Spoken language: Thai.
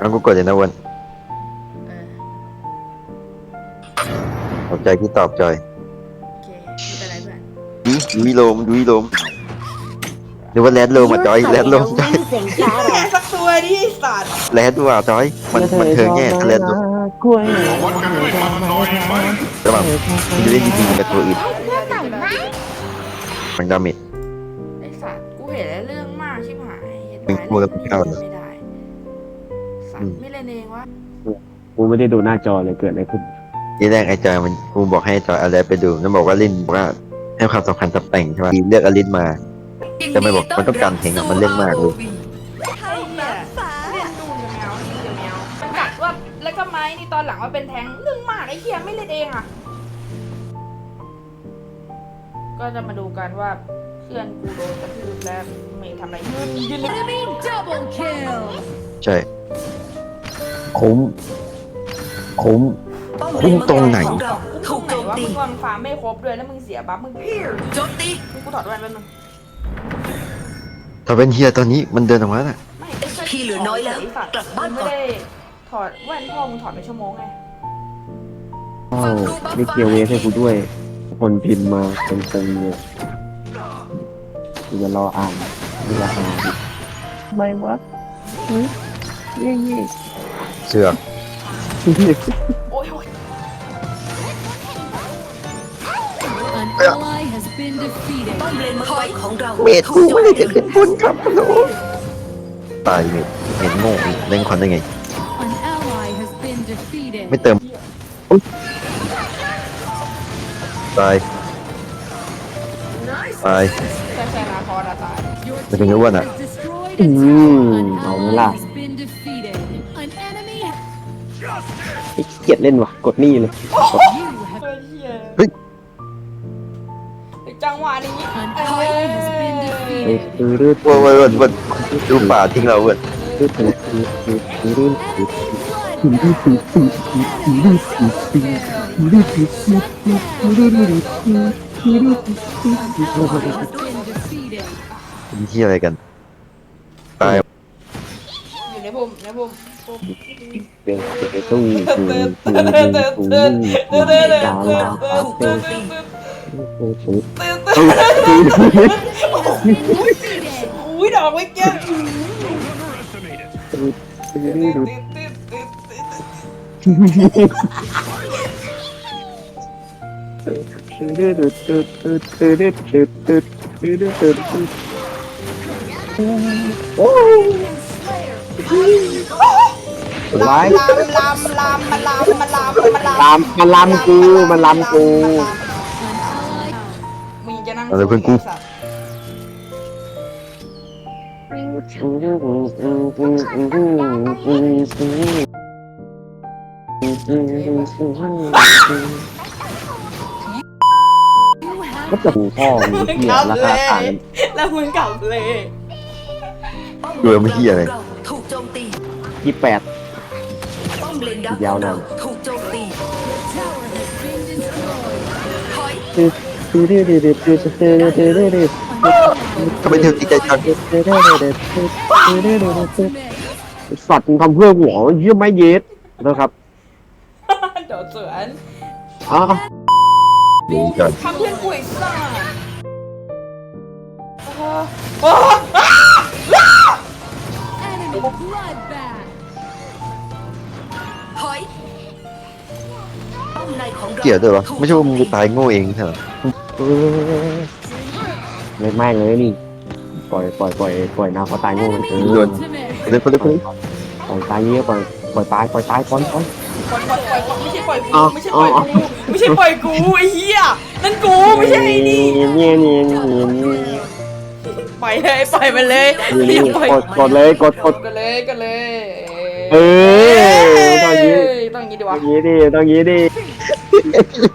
งั้นกูกดเลยนะวันเออขอบใจที่ตอบจอยโอเคไม่เป็นไรเพื่อนดูดูวิโลมดูวิโลมหรือว่าแรดโลมอะจอยแรดโลมจอย losing แค่ battle. สักตัวดิไอ้สัตว์แรดว่าจอย มันมันเทิงแง่แรดโลมกล้วยวัดกันด้วยความน้อยไหมระหว่างมันจะได้ยิงกับตัวอื่นเรื่องต่างไหมมันดาเมจไอ้สัตว์กูเห็นแล้วเรื่องมากชิบหายเห็นมึงกลัวกับพี่เอาเหรอไม่ได้ สัตอืว์มไม่เล่นเองวะกูไม่ได้ดูหน้าจอเลยเกิดอะไรขึ้น ทีแรกไอ้จอยมันกูบอกให้จอยเอาแรดไปดูแล้วบอกว่าลินบอกว่าให้ความสำคัญกับแต่งใช่ไหมเลือกอลินมา แต่มันบอกมันต้องการเพลงอะมันเล่นมากเลย ไอ้เนี่ยเล่นดูนกับแมวนี่กับแมวมันกัดว่าแล้วก็ไม้นี่ตอนหลังว่าเป็นแทงเรื่องมากไอ้เหี้ยไม่เล่นเองอะ ก็จะมาดูกันว่าเพื่อนกูโดนกระทืบแล้วไม่ทำอะไรยืนยืน Enemy double kill. ใช่ คุ้ม คุ้มคุ้มตรงไหนถูกไหนว่ามึงว่ามึงฟาร์มไม่ครบด้วยแล้วมึงเสียบัฟมึงโจมตีมึงกูถอดแว่นแป๊บนึงถ้าเป็นเฮียตอนนี้มันเดินออกมาน่ะ ไม่ไอ้สัตว์พี่เหลือน้อยแล้วไสัตว์กลับบ้านมึงก่อน ไม่ได้ถอดแว่นพ่อมึงถอดไปชั่วโมงไงอ้าวไม่เกี่ยวเวสให้กูด้วย คนพิมพ์มาเต็มๆเลยกูจะรออ่านเวลาอ่านทำไมวะเฮ้ยเยี่ยยี่ เสือกโอ้ยโอ้ย An ally has been defeated. ป้อมเลนมังกรของเราเมดกูไม่ได้จะเป็นบุญครับโอ้ตายเมดเห็นโง่อีกเล่นควันได้ไง An ally has been defeated. ไม่เติมอุ๊ยตายตายแค่แค่นาคอร์ดอะตาย Your Tapi nggak buat, nak? has destroyed a Hmm, tower. An mau ally lah. has been defeated. An enemy ไอ้เกลียดเล่นว่ะ กดนี่เลย you have เฮ้ยเหี้ยเฮ้ยไอ้จังหวะนี้ an เอ้ ally has been ย defeated. ตื้อรื้อเว้ยเว้ยเว้ยเว้ยดูป่าทิ้งเราเว้ยตื้อตื้อตื้อตื้อตื้อรื้อ Enemy bloodbath. Has been defeated. เป็นที่อะไรกันตายอยู่ในพุ่มในพุ่มพุ่ม เป็นเตตู้ตู้ตู้ตู้ตู้ดาวดาวตู้ตู้ตู้อุ้ยดอกไว้แก้ตู้ตู้ตื้อตื้ สวลายำมลำมลามมันลามมันลามมันลามลามมันลามกูมันลามกู มึงจะนั่งอะไรเพื่อนกู สัตว์ก็จะดูพ่อมึงเหี้ยราคาต่างกันแล้วมึงกลับเลย เออไม่เหี้ยอะไร ถูกโจมตี ยี่แปด ป้อมเลนดักยาวนาน ถูกโจมตี Tower has been destroyed. ถอยตื้อตื้อตื้อตื้อตื้อตื้อตื้อตื้อตื้อทำไมเธอติดใจจังสัตว์มึงทำเพื่อหัวเยี่ยไม่เย็ดนะครับเดี๋ยวสวนอ๋อดีจังทำเพื่อนกูอีกสัตว์โอ้โห เราเกี่ยวด้วยวะไม่ใช่ว่ามึงจะตายโง่เองใช่ไหมไม่ไม่เลยนี่ ปล่อยปล่อยปล่อยปล่อยนาเขาตายโง่เอ Enemy อ ultimate. เล่นไปเลยไปเลยปล่อยตายเงี้ยปล่อยปล่อยตายปล่อยตายปล่อยปล่อยปล่อยปล่อยปล่อยไม่ใช่ปล่อยกูอ๋อไม่ใช่ปล่อยอ๋อกูไม่ใช่ปล่อยกูไอ้เหี้ยนั่นกูไม่ใช่ไอ้นี่เนี่ยเนี่ยเนี่ยเนี่ยปล่อยเลยปล่อยมันเลยเนี่ยอย่าปล่อยกดกดเลยกดกดกันเลยกันเลยเออต้องอย่างงี้ต้องอย่างงี้ดีต้วะองอย่างงี้ดิต้องอย่างงี้ดิ aquele